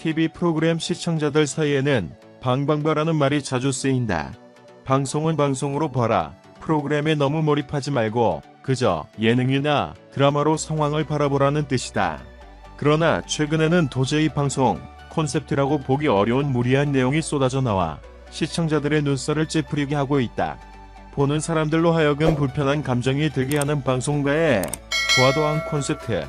TV 프로그램 시청자들 사이에는 방방바라는 말이 자주 쓰인다. 방송은 방송으로 봐라. 프로그램에 너무 몰입하지 말고 그저 예능이나 드라마로 상황을 바라보라는 뜻이다. 그러나 최근에는 도저히 방송 콘셉트라고 보기 어려운 무리한 내용이 쏟아져 나와 시청자들의 눈살을 찌푸리게 하고 있다. 보는 사람들로 하여금 불편한 감정이 들게 하는 방송가의 과도한 콘셉트.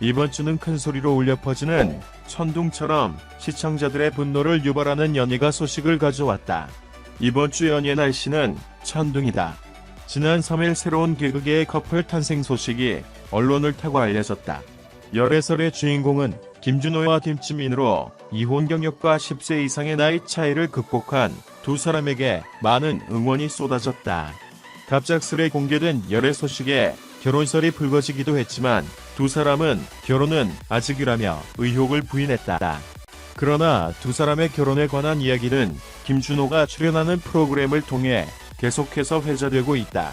이번 주는 큰 소리로 울려 퍼지는 천둥처럼 시청자들의 분노를 유발하는 연예가 소식을 가져왔다. 이번 주 연예 날씨는 천둥이다. 지난 3일 새로운 개그계의 커플 탄생 소식이 언론을 타고 알려졌다. 열애설의 주인공은 김준호와 김치민으로 이혼 경력과 10세 이상의 나이 차이를 극복한 두 사람에게 많은 응원이 쏟아졌다. 갑작스레 공개된 열애 소식에 결혼설이 불거지기도 했지만 두 사람은 결혼은 아직이라며 의혹을 부인했다. 그러나 두 사람의 결혼에 관한 이야기는 김준호가 출연하는 프로그램을 통해 계속해서 회자되고 있다.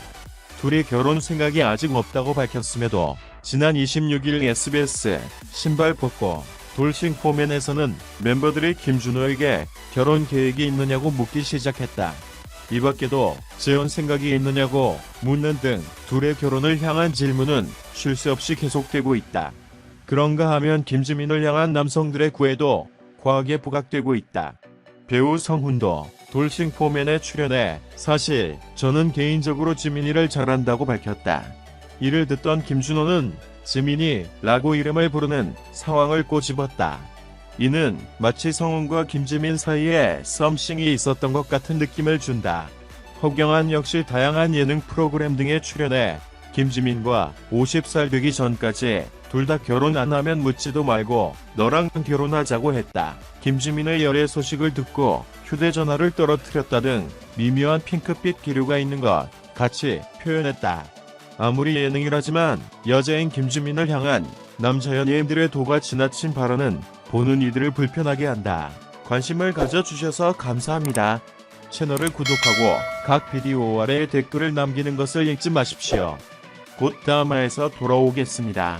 둘이 결혼 생각이 아직 없다고 밝혔음에도 지난 26일 SBS 신발 벗고 돌싱 포맨에서는 멤버들이 김준호에게 결혼 계획이 있느냐고 묻기 시작했다. 이 밖에도 재혼 생각이 있느냐고 묻는 등 둘의 결혼을 향한 질문은 쉴 새 없이 계속되고 있다. 그런가 하면 김지민을 향한 남성들의 구애도 과하게 부각되고 있다. 배우 성훈도 돌싱 포맨에 출연해 사실 저는 개인적으로 지민이를 잘한다고 밝혔다. 이를 듣던 김준호는 지민이 라고 이름을 부르는 상황을 꼬집었다. 이는 마치 성훈과 김지민 사이에 썸씽이 있었던 것 같은 느낌을 준다. 허경환 역시 다양한 예능 프로그램 등에 출연해 김지민과 50살 되기 전까지 둘 다 결혼 안 하면 묻지도 말고 너랑 결혼하자고 했다. 김지민의 열애 소식을 듣고 휴대전화를 떨어뜨렸다 등 미묘한 핑크빛 기류가 있는 것 같이 표현했다. 아무리 예능이라지만 여자인 김지민을 향한 남자 연예인들의 도가 지나친 발언은 보는 이들을 불편하게 한다. 관심을 가져주셔서 감사합니다. 채널을 구독하고 각 비디오 아래에 댓글을 남기는 것을 잊지 마십시오. 곧 다음화에서 돌아오겠습니다.